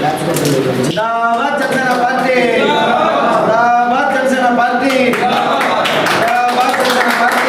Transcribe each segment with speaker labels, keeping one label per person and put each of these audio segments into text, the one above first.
Speaker 1: జిందాబాద్ Janasena party జిందాబాద్ Janasena party జిందాబాద్ Janasena party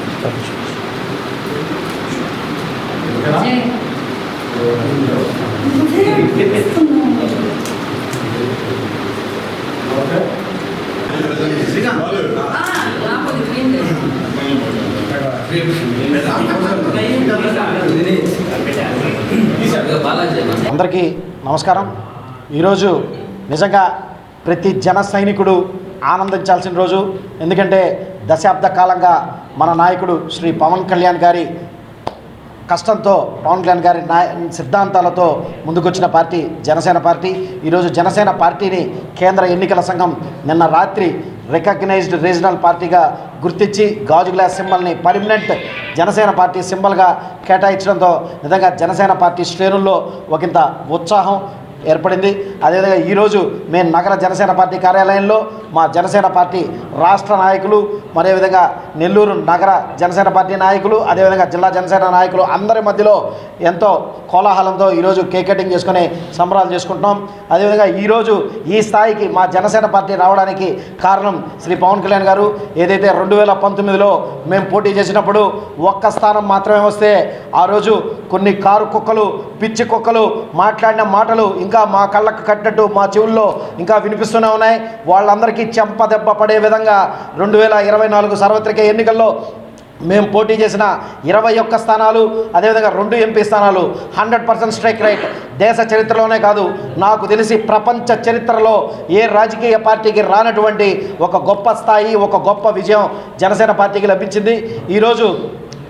Speaker 1: అందరికీ నమస్కారం. ఈరోజు నిజంగా ప్రతి జన సైనికుడు ఆనందించాల్సిన రోజు. ఎందుకంటే దశాబ్ద కాలంగా మన నాయకుడు శ్రీ పవన్ కళ్యాణ్ గారి కష్టంతో పవన్ కళ్యాణ్ గారి నాయ సిద్ధాంతాలతో ముందుకొచ్చిన పార్టీ జనసేన పార్టీ. ఈరోజు జనసేన పార్టీని కేంద్ర ఎన్నికల సంఘం నిన్న రాత్రి రికగ్నైజ్డ్ రీజనల్ పార్టీగా గుర్తించి గాజు గ్లాస్ సింబల్ని పర్మనెంట్ జనసేన పార్టీ సింబల్గా కేటాయించడంతో నిజంగా జనసేన పార్టీ శ్రేణుల్లో ఒకంత ఉత్సాహం ఏర్పడింది. అదేవిధంగా ఈరోజు మేము నగర జనసేన పార్టీ కార్యాలయంలో మా జనసేన పార్టీ రాష్ట్ర నాయకులు మరే విధంగా నెల్లూరు నగర జనసేన పార్టీ నాయకులు అదేవిధంగా జిల్లా జనసేన నాయకులు అందరి మధ్యలో ఎంతో కోలాహలంతో ఈరోజు కేక్ కటింగ్ చేసుకుని సంబరాలు చేసుకుంటున్నాం. అదేవిధంగా ఈరోజు ఈ స్థాయికి మా జనసేన పార్టీ రావడానికి కారణం శ్రీ పవన్ కళ్యాణ్ గారు. ఏదైతే రెండు వేల పంతొమ్మిదిలో మేము పోటీ చేసినప్పుడు ఒక్క స్థానం మాత్రమే వస్తే ఆ రోజు కొన్ని కారు కుక్కలు పిచ్చి కుక్కలు మాట్లాడిన మాటలు ఇంకా మా కళ్ళకు కట్టినట్టు మా చెవుల్లో ఇంకా వినిపిస్తూనే ఉన్నాయి. వాళ్ళందరికీ చెంప దెబ్బ పడే విధంగా రెండు వేల ఇరవై నాలుగు సార్వత్రిక ఎన్నికల్లో మేము పోటీ చేసిన ఇరవై ఒక్క స్థానాలు అదేవిధంగా రెండు ఎంపీ స్థానాలు హండ్రెడ్ పర్సెంట్ స్ట్రైక్ రైట్ దేశ చరిత్రలోనే కాదు నాకు తెలిసి ప్రపంచ చరిత్రలో ఏ రాజకీయ పార్టీకి రానటువంటి ఒక గొప్ప స్థాయి ఒక గొప్ప విజయం జనసేన పార్టీకి లభించింది. ఈరోజు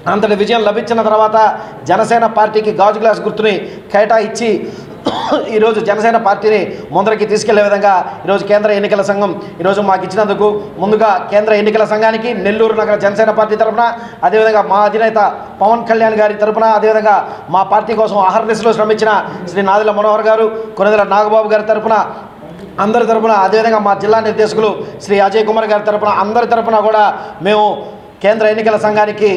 Speaker 1: అంతటి విజయం లభించిన తర్వాత జనసేన పార్టీకి గాజు గ్లాస్ గుర్తుని కేటాయించి ఈరోజు జనసేన పార్టీని ముందరికి తీసుకెళ్ళే విధంగా ఈరోజు కేంద్ర ఎన్నికల సంఘం ఈరోజు మాకు ఇచ్చినందుకు ముందుగా కేంద్ర ఎన్నికల సంఘానికి నెల్లూరు నగర జనసేన పార్టీ తరఫున అదేవిధంగా మా అధినేత పవన్ కళ్యాణ్ గారి తరఫున అదేవిధంగా మా పార్టీ కోసం అహర్నిశలో శ్రమించిన శ్రీ నాదిల మనోహర్ గారు కొనదల నాగబాబు గారి తరఫున అందరి తరఫున అదేవిధంగా మా జిల్లా నిర్దేశకులు శ్రీ అజయ్ కుమార్ గారి తరపున అందరి తరఫున కూడా మేము కేంద్ర ఎన్నికల సంఘానికి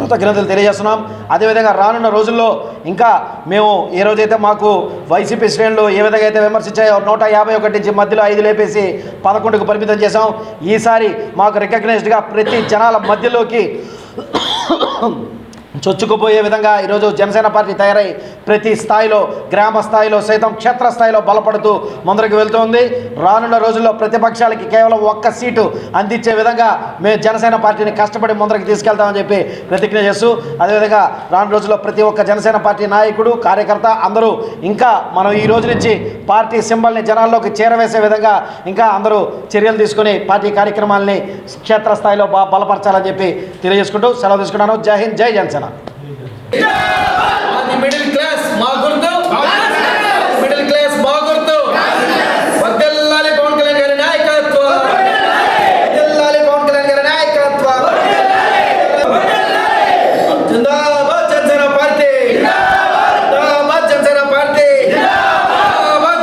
Speaker 1: కృతజ్ఞతలు తెలియజేస్తున్నాం. అదేవిధంగా రానున్న రోజుల్లో ఇంకా మేము ఏ రోజైతే మాకు వైసీపీ శ్రేణులు ఏ విధంగా అయితే విమర్శించాయో నూట యాభై ఒకటి నుంచి మధ్యలో ఐదు లేపేసి పదకొండుకు పరిమితం చేశాం. ఈసారి మాకు రికగ్నైజ్డ్గా ప్రతి జనాల మధ్యలోకి చొచ్చుకుపోయే విధంగా ఈరోజు జనసేన పార్టీ తయారై ప్రతి స్థాయిలో గ్రామ స్థాయిలో సైతం క్షేత్ర స్థాయిలో బలపడుతూ ముందరికి వెళ్తుంది. రానున్న రోజుల్లో ప్రతిపక్షాలకి కేవలం ఒక్క సీటు అందించే విధంగా మేము జనసేన పార్టీని కష్టపడి ముందరికి తీసుకెళ్తామని చెప్పి ప్రతిజ్ఞ చేస్తూ అదేవిధంగా రాను రోజుల్లో ప్రతి ఒక్క జనసేన పార్టీ నాయకుడు కార్యకర్త అందరూ ఇంకా మనం ఈ రోజు నుంచి పార్టీ సింబల్ని జనాల్లోకి చేరవేసే విధంగా ఇంకా అందరూ చర్యలు తీసుకుని పార్టీ కార్యక్రమాలని క్షేత్రస్థాయిలో బా బలపరచాలని చెప్పి తెలియజేసుకుంటూ సెలవు తీసుకున్నాను. జై హింద్ జై జనసేన.
Speaker 2: ಜನ